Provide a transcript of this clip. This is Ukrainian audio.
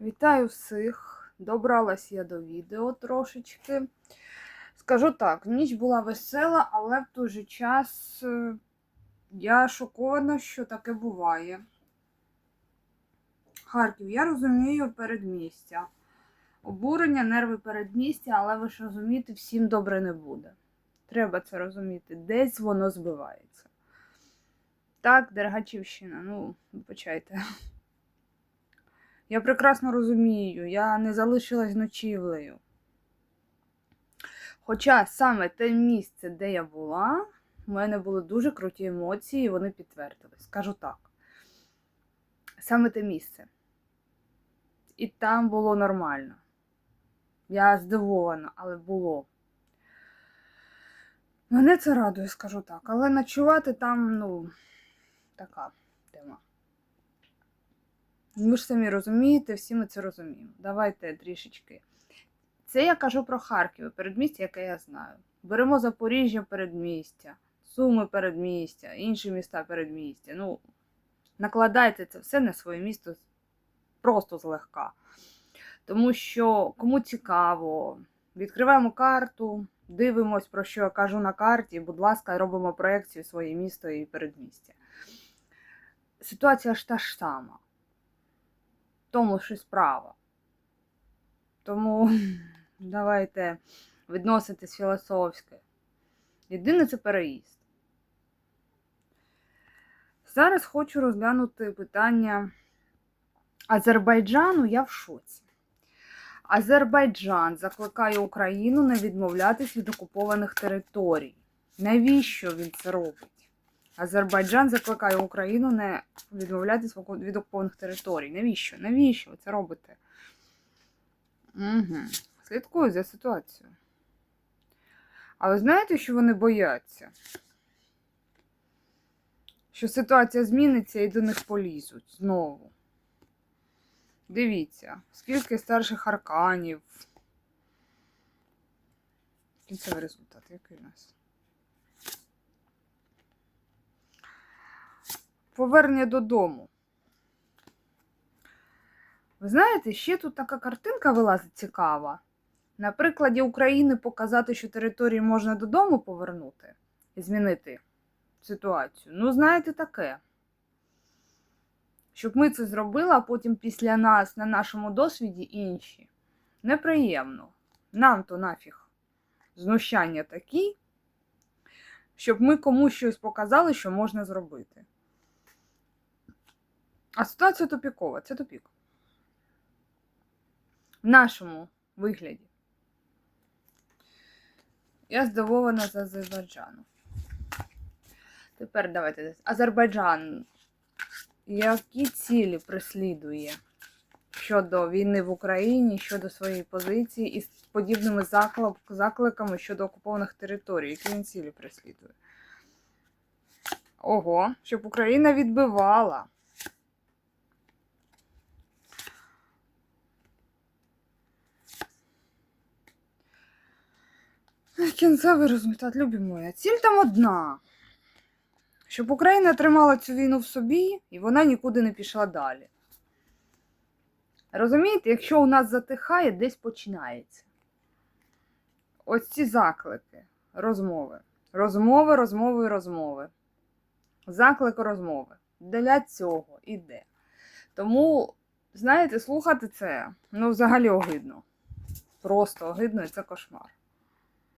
Вітаю всіх! Добралась я до відео трошечки. Скажу так, ніч була весела, але в той же час е, я шокована, що таке буває. Харків, я розумію передмістя. Обурення, нерви передмістя, але ви ж розумієте, всім добре не буде. Треба це розуміти. Десь воно збивається. Так, Дергачівщина, ну, вибачайте. Я прекрасно розумію, я не залишилась ночівлею. Хоча саме те місце, де я була, у мене були дуже круті емоції, і вони підтвердили. Скажу так. Саме те місце. І там було нормально. Я здивована, але було. Мене це радує, скажу так. Але ночувати там, ну, така. Ви ж самі розумієте, всі ми це розуміємо. Давайте трішечки. Це я кажу про Харків, передмістя, яке я знаю. Беремо Запоріжжя передмістя, Суми передмістя, інші міста передмістя. Ну, накладайте це все на своє місто просто злегка. Тому що кому цікаво, відкриваємо карту, дивимось, про що я кажу на карті. Будь ласка, робимо проекцію своє місто і передмістя. Ситуація ж та ж сама тому ж і справа. Тому давайте відноситись філософськи. Єдине це переїзд. Зараз хочу розглянути питання Азербайджану, я в шоці. Азербайджан закликає Україну не відмовлятись від окупованих територій. Навіщо він це робить? Азербайджан закликає Україну не відмовлятись від окупованих територій. Навіщо? Навіщо ви це робите? Угу. Слідкую за ситуацією. Але знаєте, що вони бояться? Що ситуація зміниться і до них полізуть знову. Дивіться, скільки старших арканів. Кінцевий результат, який у нас? Повернення додому. Ви знаєте, ще тут така картинка вилазить цікава. На прикладі України показати, що території можна додому повернути і змінити ситуацію. Ну, знаєте, таке. Щоб ми це зробили, а потім після нас на нашому досвіді інші. Неприємно. Нам то нафіг знущання такі, щоб ми комусь щось показали, що можна зробити. А ситуація тупікова, це тупік. В нашому вигляді. Я здивована з Азербайджану. Тепер давайте. Азербайджан. Які цілі преслідує щодо війни в Україні, щодо своєї позиції і з подібними закликами щодо окупованих територій? Які він цілі преслідує? Ого, щоб Україна відбивала. Кінцевий результат, любі мої. Ціль там одна. Щоб Україна тримала цю війну в собі і вона нікуди не пішла далі. Розумієте, якщо у нас затихає, десь починається. Ось ці заклики, розмови. Розмови, розмови, розмови. Заклики розмови. Для цього іде. Тому, знаєте, слухати це, ну, взагалі огидно. Просто огидно і це кошмар.